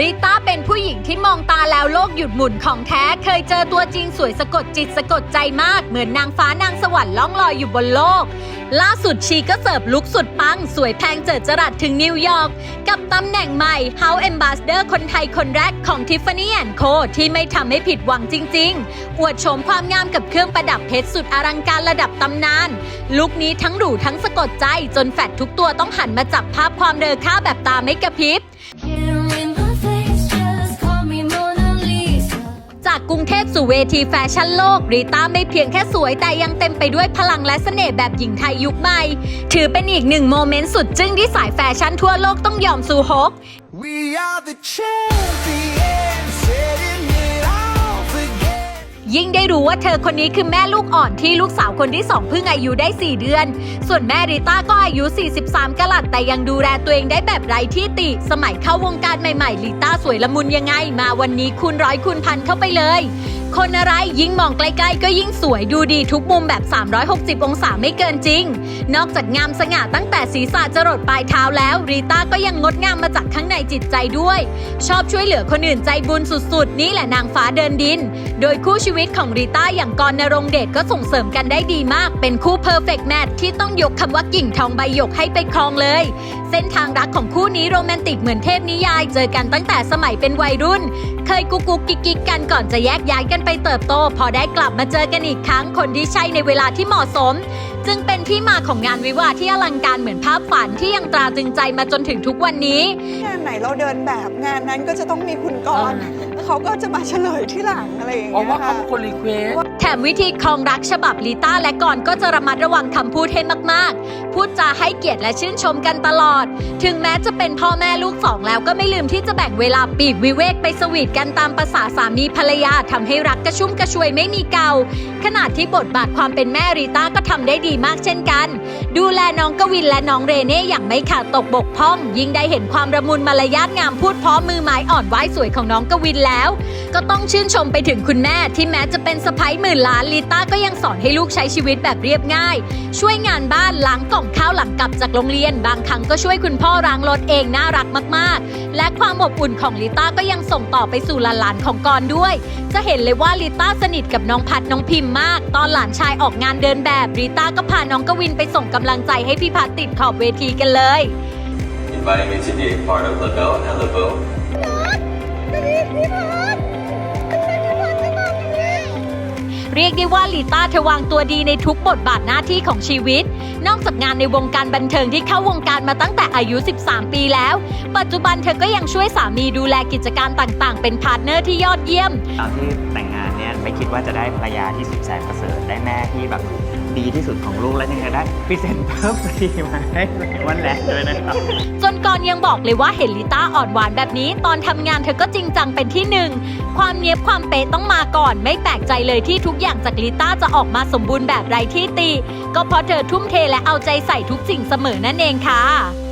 ริต้าเป็นผู้หญิงที่มองตาแล้วโลกหยุดหมุนของแท้เคยเจอตัวจริงสวยสะกดจิตสะกดใจมาก เหมือนนางฟ้านางสวรรค์ล่องลอยอยู่บนโลก ล่าสุดชีก็เสิร์ฟลุคสุดปัง สวยแพงเจิดจรัสถึงนิวยอร์กกับตำแหน่งใหม่ House Ambassador คนไทยคนแรกของ Tiffany Co ที่ไม่ทำให้ผิดหวังจริง ๆ อวดโฉมความงามกับเครื่องประดับเพชรสุดอลังการระดับตำนาน ลุคนี้ทั้งหรูทั้งสะกดใจจนแฟดทุกตัวต้องหันมาจับภาพความเดอค่าแบบตาไม่กระพริบ กรุงเทพสู่เวทีแฟชั่นโลกรีต้าไม่เพียงแค่สวยแต่ยังเต็มไปด้วยพลังและเสน่ห์แบบหญิงไทยยุคใหม่ ถือเป็นอีกหนึ่งโมเมนต์สุดจึ้งที่สายแฟชั่นทั่วโลกต้องยอมสู่ฮก We are the champions, ยิ่งได้รู้ว่าเธอคนนี้คือแม่ลูกอ่อนที่ลูกสาวคนที่สองเพิ่งอายุได้ 4 เดือน ส่วนแม่ริต้าก็อายุ 43กะลัดแต่ยังดูแลตัวเองได้แบบไร้ที่ติ สมัยเข้าวงการใหม่ๆริต้าสวยละมุนยังไง มาวันนี้คูณร้อยคูณพันเข้าไปเลย คนอะไรยิ่งมองใกล้ๆ ก็ยิ่งสวยดูดีทุกมุมแบบ 360 องศาไม่เกินจริง นอกจากงามสง่าตั้งแต่ศีรษะจรดปลายเท้าแล้ว รีต้าก็ยังงดงามมาจากข้างในจิตใจด้วย ชอบช่วยเหลือคนอื่นใจบุญสุดๆ นี่แหละนางฟ้าเดินดิน โดยคู่ชีวิตของรีต้าอย่างกรณรงเดชก็ส่งเสริมกันได้ดีมาก เป็นคู่เพอร์เฟกต์แมทที่ต้องยกคำว่ากิ่งทองใบหยกให้ไปครองเลย เส้นทางรักของคู่นี้โรแมนติกเหมือนเทพนิยาย เจอกันตั้งแต่สมัยเป็นวัยรุ่น เคยกุกกุกกิกกิกกันก่อนจะแยกย้ายกันไปเติบโต พอได้กลับมาเจอกันอีกครั้งคนที่ใช่ในเวลาที่เหมาะสม จึงเป็นที่มาของงานวิวาห์ที่อลังการเหมือนภาพฝันที่ยังตราตรึงใจมาจนถึงทุกวันนี้ งานไหนเราเดินแบบงานนั้นก็จะต้องมีคุณกรณ์แล้ว เขาก็จะมาเฉลยที่หลังอะไรอย่างเพราะเงี้ยว่าเขาค่ะ เป็นคนรีเควส แถมวิธีครองรักฉบับลิต้าและกอนก็จะระมัดระวังคำพูดให้มากๆ พูดจาให้เกียรติและชื่นชมกันตลอด ถึงแม้จะเป็นพ่อแม่ลูกสองแล้วก็ไม่ลืมที่จะแบ่งเวลาปลีกวิเวกไปสวีทกันตามภาษาสามีภรรยาทำให้รักกระชุ่มกระชวยไม่มีเก่าขนาดที่บทบาทความเป็นแม่ริต้าก็ทำได้ดีมากเช่นกัน ดูแลน้องกวินและน้องเรเน่อย่างไม่ขาดตกบกพร่อง ยิ่งได้เห็นความระมุนมารยาทงามพูดเพราะมือไม้อ่อนไหว้สวยของน้องกวินแล้วก็ต้องชื่นชมไปถึงคุณแม่ที่แม้จะเป็นสะพ้ยหมื่นล้านลิต้าก็ยังสอนให้ลูกใช้ชีวิตแบบเรียบง่าย ช่วยงานบ้านล้างกล่องข้าวหลังกลับจากโรงเรียน บางครั้งก็ช่วยคุณพ่อล้างรถเองน่ารักมากๆ และความอบอุ่นของลิต้าก็ยังส่งต่อไปสู่หลานๆของกรด้วย จะเห็นเลยว่าลิต้าสนิทกับน้องพัดน้องพิมพ์มาก ตอนหลานชายออกงานเดินแบบลิต้าก็พาน้องกวินไปส่งกำลังใจให้พี่พัดติดขอบเวทีกันเลย inviting me to be a part of LaBelle and LaBelle. เรียกได้ว่าลีต้าเธอวางตัวดีในทุกบทบาทหน้าที่ของชีวิต นอกจากงานในวงการบันเทิงที่เข้าวงการมาตั้งแต่อายุ 13 ปีแล้ว ปัจจุบันเธอก็ยังช่วยสามีดูแลกิจการต่างๆ เป็นพาร์ทเนอร์ที่ยอดเยี่ยม ตอนที่แต่งงาน นี่ยไม่คิดว่าจะได้ภรรยาที่สุดแสนประเสริฐได้แม่ที่แบบดีที่สุดของลูกและยังจะได้พรีเซนเตอร์ฟรีมาให้วันแรกด้วยนะครับจนกรยังบอกเลยว่าเห็นลิต้าอ่อนหวานแบบนี้ ตอนทำงานเธอก็จริงจังเป็นที่หนึ่งความเนียบความเป๊ะต้องมาก่อน ไม่แปลกใจเลยที่ทุกอย่างจากลิต้าจะออกมาสมบูรณ์แบบไร้ที่ติก็เพราะเธอทุ่มเทและเอาใจใส่ทุกสิ่งเสมอนั่นเองค่ะ